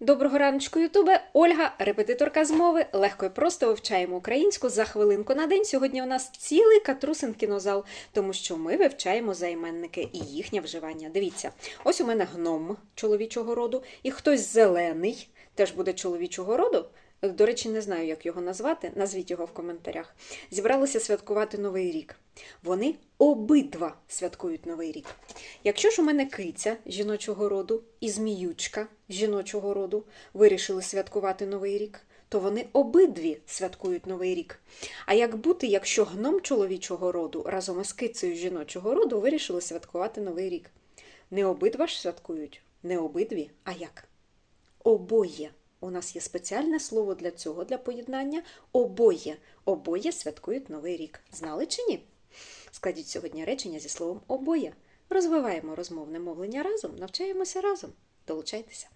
Доброго раночку, Ютубе! Ольга, репетиторка з мови. Легко і просто вивчаємо українську за хвилинку на день. Сьогодні у нас цілий катрусин кінозал, тому що ми вивчаємо займенники і їхнє вживання. Дивіться, ось у мене гном чоловічого роду, і хтось зелений теж буде чоловічого роду. До речі, не знаю, як його назвати. Назвіть його в коментарях. Зібралися святкувати Новий рік. Вони обидва святкують Новий рік. Якщо ж у мене киця жіночого роду і зміючка жіночого роду вирішили святкувати Новий рік, то вони обидві святкують Новий рік. А як бути, якщо гном чоловічого роду разом із кицею жіночого роду вирішили святкувати Новий рік? Не обидва ж святкують, не обидві, а як? Обоє. У нас є спеціальне слово для цього, для поєднання. Обоє. Обоє святкують Новий рік. Знали чи ні? Складіть сьогодні речення зі словом обоє. Розвиваємо розмовне мовлення разом, навчаємося разом. Долучайтеся.